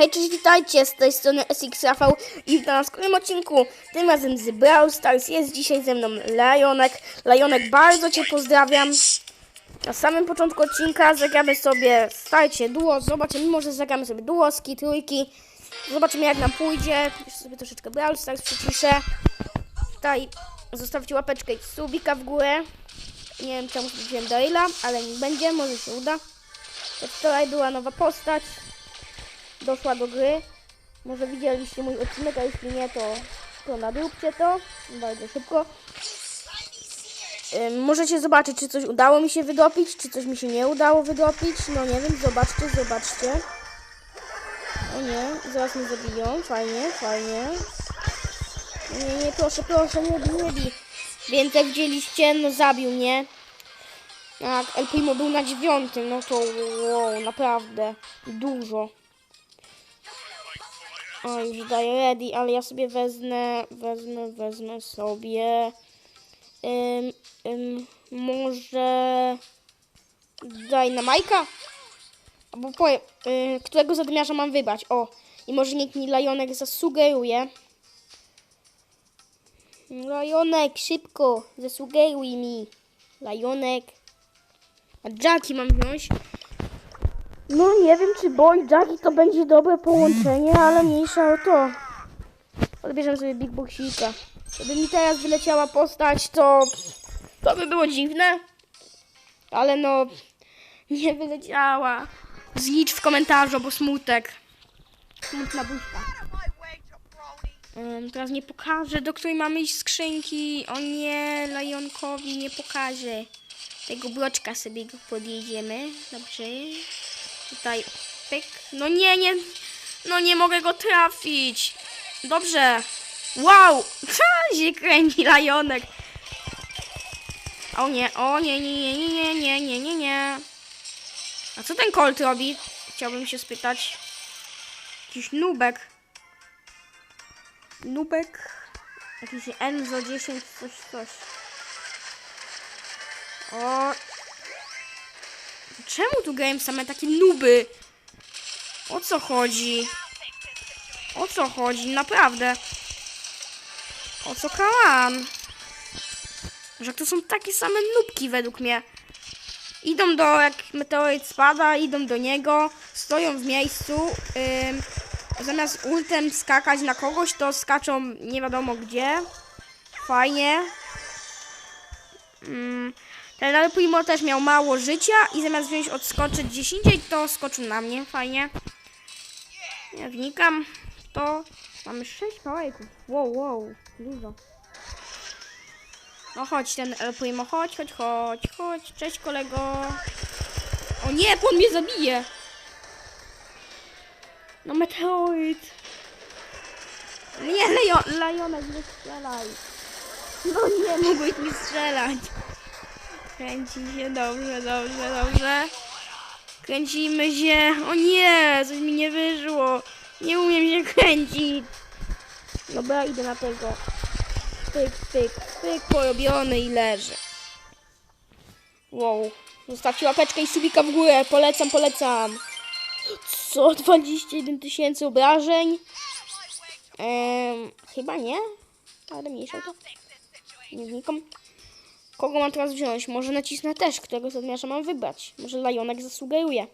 Hej, cześć, witajcie, z tej strony SX Rafał i w nas kolejnym odcinku, tym razem z Brawl Stars, jest dzisiaj ze mną Lajonek. Lajonek, bardzo Cię pozdrawiam. Na samym początku odcinka zagramy sobie, stajcie, duo, zobaczymy, może zagramy sobie duoski, trójki. Zobaczymy jak nam pójdzie, jeszcze sobie troszeczkę Brawl Stars przyciszę. Tutaj zostawcie łapeczkę i subika w górę. Nie wiem czemu wróciłem do Ila, ale niech będzie, może się uda. Wczoraj była nowa postać, doszła do gry. Może widzieliście mój odcinek, a jeśli nie, to, to nadróbcie to bardzo szybko. Ym, możecie zobaczyć, czy coś udało mi się wydopić, czy coś mi się nie udało wydopić. No nie wiem, zobaczcie, zobaczcie. O nie, zaraz mnie zabiją. Fajnie, fajnie. Nie, nie, proszę, proszę, nie bij, nie bij. Więc jak widzieliście, no zabił mnie. Jak El Primo był na dziewiątym, no to wow, naprawdę dużo. O, już daję ready, ale ja sobie wezmę, wezmę, wezmę sobie może daj na Majka? Albo powiem, y, którego zadmiarza mam wybrać, o. I może niech mi Lajonek zasugeruje. Lajonek, szybko, zasugeruj mi. Lajonek. A Jackie mam wziąć. No nie wiem, czy Boy i Jackie to będzie dobre połączenie, ale mniejsza o to. Odbierzemy sobie Big Boxika. Gdyby mi teraz wyleciała postać, to to by było dziwne. Ale no, nie wyleciała. Zlicz w komentarzu, bo smutek. Smutna buźka. Ym, teraz nie pokażę, do której mamy iść skrzynki. O nie, Lajonkowi nie pokażę. Tego bloczka sobie podjedziemy. Dobrze. Tutaj pyk. No nie, nie. No nie mogę go trafić. Dobrze. Wow! Ha, się kręci Lajonek. O nie, o nie, nie, nie, nie, nie, nie, nie, nie. A co ten Colt robi? Chciałbym się spytać. Jakiś nubek. Nubek. Jakiś Enzo 10, coś, coś. O. Czemu tu grają same takie nuby? O co chodzi? O co chodzi? Naprawdę. O co kałam? Że to są takie same nubki według mnie. Idą do, jak meteoryt spada, idą do niego, stoją w miejscu. Ym, zamiast ultem skakać na kogoś, to skaczą nie wiadomo gdzie. Fajnie. Ym, ten El Primo też miał mało życia i zamiast wziąć odskoczyć gdzieś indziej, to skoczył na mnie. Fajnie. Nie wnikam. To mamy 6 pałajków. Wow, wow, dużo. No chodź ten El Primo, chodź, chodź, chodź, chodź. Cześć kolego. O nie, on mnie zabije. No meteoryt. Nie, Lajonek, nie strzelaj. No nie, mogłeś mi strzelać. Kręci się, dobrze, dobrze, dobrze. Kręcimy się. O nie, coś mi nie wyszło. Nie umiem się kręcić. Dobra, idę na tego. Pyk, pyk, pyk, porobiony i leży. Wow. Zostawcie łapeczkę i subika w górę. Polecam, polecam. Co? 21 tysięcy obrażeń? Ehm, chyba nie. Ale mniejsza to. Nie wnikam. Kogo mam teraz wziąć? Może nacisnę też, którego zadmiarza mam wybrać. Może Lajonek zasugeruje.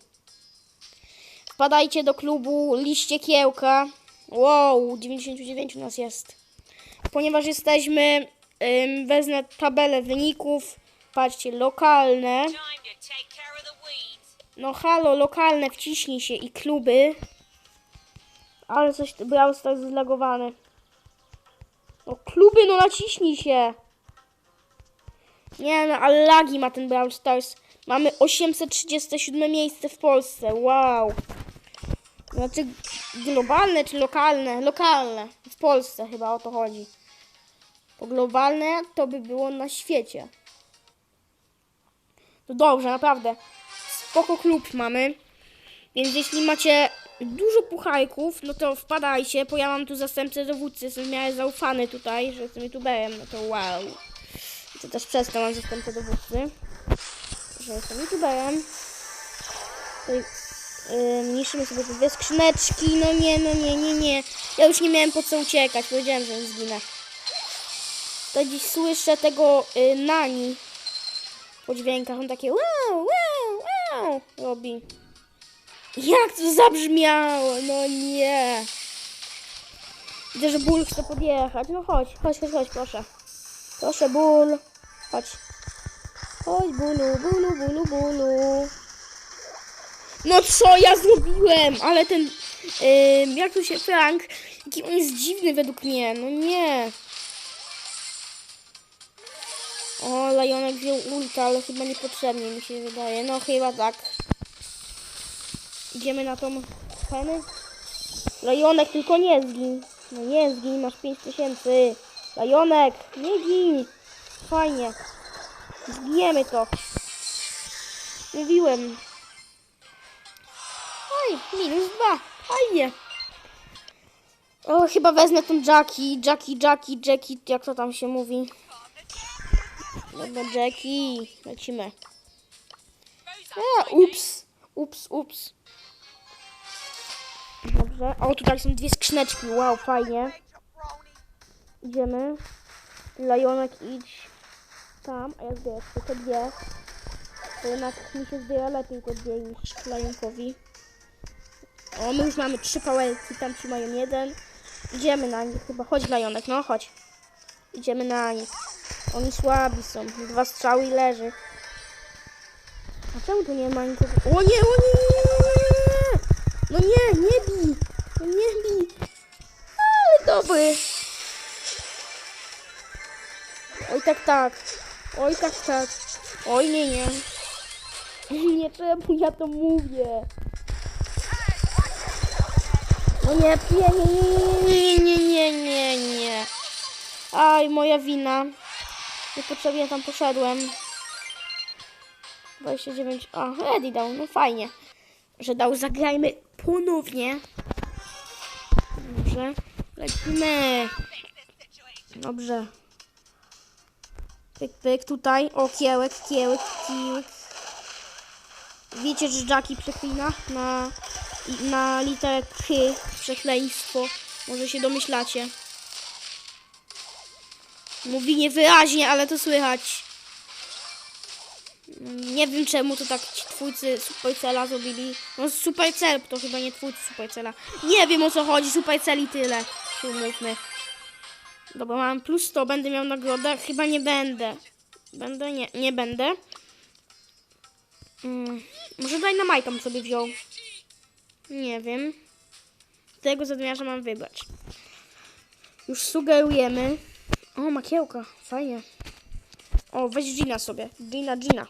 Wpadajcie do klubu Liście Kiełka. Wow, 99 nas jest. Ponieważ jesteśmy, ym, wezmę tabelę wyników. Patrzcie, lokalne. No halo, lokalne, wciśnij się i kluby. Ale coś Brawl Stars zlagowany. No kluby, no naciśnij się. Nie no, ale lagi ma ten Brawl Stars. Mamy 837 miejsce w Polsce, wow. Znaczy globalne czy lokalne? Lokalne. W Polsce chyba o to chodzi. Bo globalne to by było na świecie. To dobrze, naprawdę spoko klub mamy. Więc jeśli macie dużo puchajków, no to wpadajcie, bo ja mam tu zastępcę dowódcy, jestem w miarę zaufany tutaj, że jestem youtuberem, no to wow. To też przez to mam zastępcę dowódcy, że jestem youtuberem. Yy, niszczymy sobie te dwie skrzyneczki. No nie, no nie, nie, nie. Ja już nie miałem po co uciekać. Powiedziałem, że zginę. To dziś słyszę tego yy, nani po dźwiękach. On takie wow, wow, wow robi. Jak to zabrzmiało? No nie. Widzę, że ból chce podjechać. No chodź, chodź, chodź, chodź, proszę. Proszę, ból. Chodź. Chodź, bólu, bólu, bólu, bólu. No co ja zrobiłem? Ale ten, ym, jak to się, Frank, jaki on jest dziwny według mnie. No nie. O, Lajonek wziął ulta, ale chyba niepotrzebnie mi się wydaje. No chyba tak. Idziemy na tą scenę. Lajonek, tylko nie zgin. No nie zgin, masz 5000. Lajonek, nie gin. Fajnie. Zginiemy to. Mówiłem. Oj, minus dwa. Fajnie. O, chyba wezmę tą Jackie, Jackie, Jackie, Jackie, jak to tam się mówi. Dobra, Jackie, lecimy. A, ups, ups, ups. Dobrze. O, tutaj są dwie skrzyneczki. Wow, fajnie. Idziemy. Lajonek, idź tam, a ja zbieram te dwie. To jednak mi się zbiera lepiej te dwie niż Lajonkowi. O, my już mamy trzy pałeczki, tam ci mają jeden. Idziemy na nich chyba. Chodź Lajonek, no chodź. Idziemy na nich. Oni słabi są. Dwa strzały i leży. A czemu tu nie ma nikogo? O nie, o nie, nie, nie, nie, nie. No nie, nie bij. No nie bij. Ale dobry. Oj tak, tak. Oj tak, tak. Oj nie, nie. Nie, czemu ja to mówię? No nie, nie, nie, nie, nie, nie, nie. Aj, moja wina. Niepotrzebnie tam poszedłem. 29. A, Eddie dał, no fajnie. Że dał, zagrajmy ponownie. Dobrze. Lecimy. Dobrze. Pyk, pyk, tutaj. O, kiełek, kiełek, kiełek. Wiecie, że Jackie przeklina na, na literę K. Przekleństwo. Może się domyślacie. Mówi niewyraźnie, ale to słychać. Nie wiem czemu to tak ci twórcy Supercella zrobili. No Supercell to chyba nie twórcy Supercella. Nie wiem o co chodzi, Supercell i tyle. Umówmy. Dobra, mam plus 100, będę miał nagrodę. Chyba nie będę. Będę? Nie, nie będę. Mm, może daj na Majka bym sobie wziął. Nie wiem. Tego zadmiarza mam wybrać. Już sugerujemy. O, makiełka. Fajnie. O, weź Gina sobie. Gina, Gina.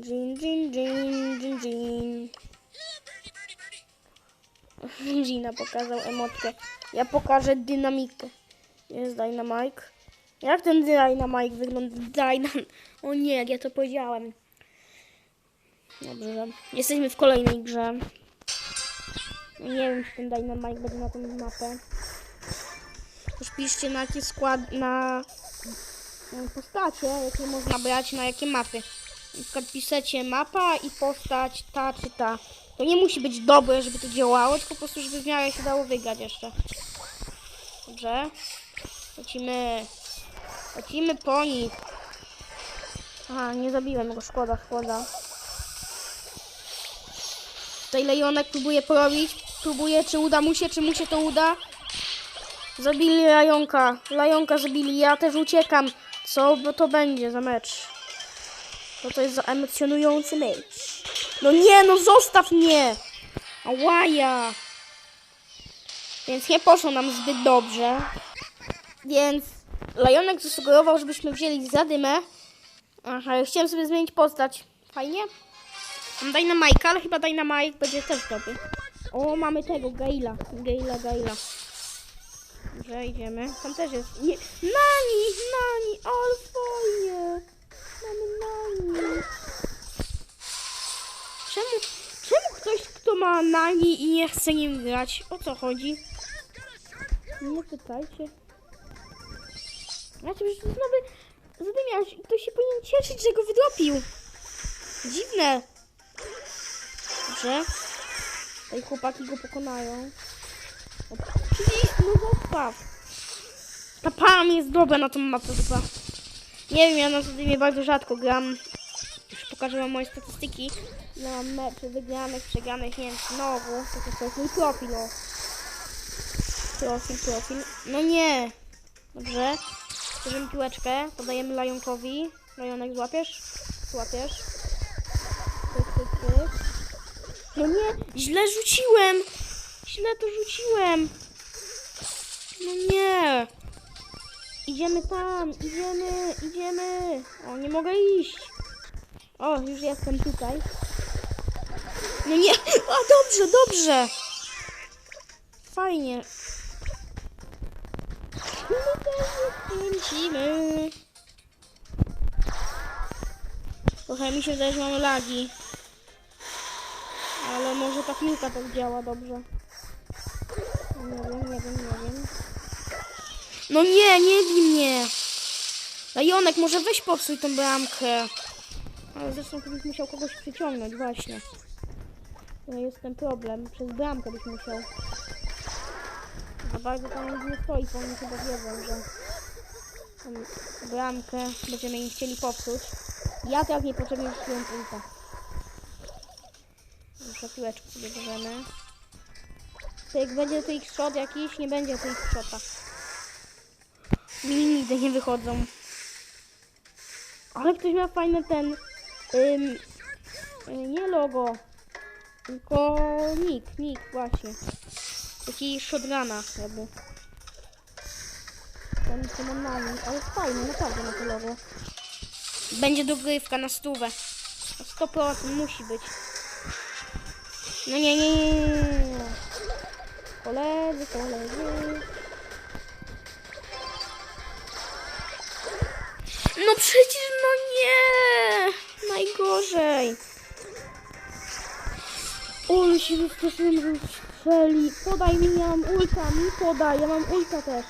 Gin, gin, gin, gin, gin. Gina pokazał emotkę. Ja pokażę dynamikę. Jest Dynamite. Jak ten Dynamite wygląda? Dyna... O nie, jak ja to powiedziałem. Dobrze. Jesteśmy w kolejnej grze. Nie wiem, czy ten Dynamite będzie na tą mapę. Już piszcie na jakie skład... na... na postacie, jakie można brać, na jakie mapy. Na przykład piszecie mapa i postać ta czy ta. To nie musi być dobre, żeby to działało, tylko po prostu, żeby w miarę się dało wygrać jeszcze. Dobrze. Lecimy. Lecimy po nich. Aha, nie zabiłem go, szkoda, szkoda. Tutaj Lejonek próbuje porobić. Próbuje, czy uda mu się, czy mu się to uda. Zabili Lajonka. Lajonka zabili, ja też uciekam. Co to będzie za mecz? Co to jest za emocjonujący mecz? No nie, no zostaw mnie! Ałaja! Więc nie poszło nam zbyt dobrze. Więc Lajonek zasugerował, żebyśmy wzięli zadymę. Aha, chciałem sobie zmienić postać. Fajnie? Mam Dynamite, ale chyba Dynamite będzie też dobry. O, mamy tego, Gaila. Gaila, Gaila. Dobrze, idziemy. Tam też jest. Nie. Nani, Nani, ale. Mamy Nani. Czemu, kto ma Nani i nie chce nim grać? O co chodzi? Nie pytajcie. Znaczy, że to nowy zadymiarz ktoś się powinien cieszyć, że go wydropił. Dziwne. Dobrze. Tutaj chłopaki go pokonają. Przyjdź, no zostaw. Ta Pam jest dobra na tą mapę chyba. Nie wiem, ja na Zodymie bardzo rzadko gram. Pokażę wam moje statystyki. Ja mam mecze wygranych, przegranych, nie wiem, znowu. To, jest mój profil, o. Profil, profil. No nie. Dobrze. Bierzemy piłeczkę, podajemy Lajonkowi. Lajonek złapiesz? Złapiesz. Pyk, pyk, pyk. No nie, źle rzuciłem. Źle to rzuciłem. No nie. Idziemy tam, idziemy, idziemy. O, nie mogę iść. O, już jestem tutaj. No nie, a dobrze, dobrze. Fajnie. My też kręcimy. Trochę mi się wydaje, że mamy lagi. Ale może ta piłka tak działa dobrze. Nie wiem, nie wiem, nie wiem. No nie, nie bij mnie. Lajonek, może weź popsuj tą bramkę. Ale zresztą byś musiał kogoś przyciągnąć, właśnie. To jest ten problem. Przez bramkę byś musiał. Za bardzo tam nic nie stoi, bo oni chyba wiedzą, że bramkę będziemy im chcieli popsuć. Ja tak niepotrzebnie rzuciłem pulta. Muszę piłeczkę sobie bierzemy. To jak będzie to ich shot jakiś, nie będzie to ich shota. Nigdy nie wychodzą. Ale ktoś ma fajny ten. Ym, nie logo. Tylko nick, nick właśnie. Taki shotguna jakby. Ten co mam ale fajny, naprawdę na to logo. Będzie dogrywka na stówę. Na 100% musi być. No nie, nie, nie, nie. Koledzy, koledzy. Najgorzej. Ole się wystraszyłem, że strzeli. Podaj mi, ja mam ulta, mi podaj, ja mam ulta też.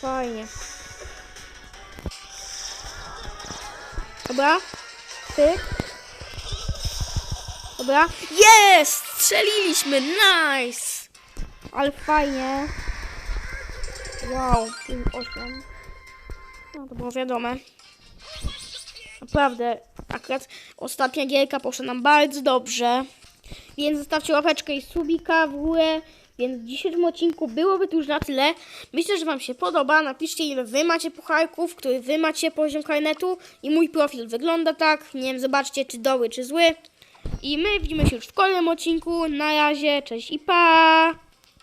Fajnie. Dobra. Tyk. Dobra. Jest! Strzeliliśmy! Nice! Ale fajnie. Wow, plus 8. No to było wiadome. Naprawdę, akurat ostatnia gierka poszła nam bardzo dobrze. Więc zostawcie łapeczkę i subika w górę. Więc w dzisiejszym odcinku byłoby to już na tyle. Myślę, że Wam się podoba. Napiszcie, ile Wy macie pucharków, który Wy macie poziom karnetu. I mój profil wygląda tak. Nie wiem, zobaczcie, czy doły, czy zły. I my widzimy się już w kolejnym odcinku. Na razie, cześć i pa!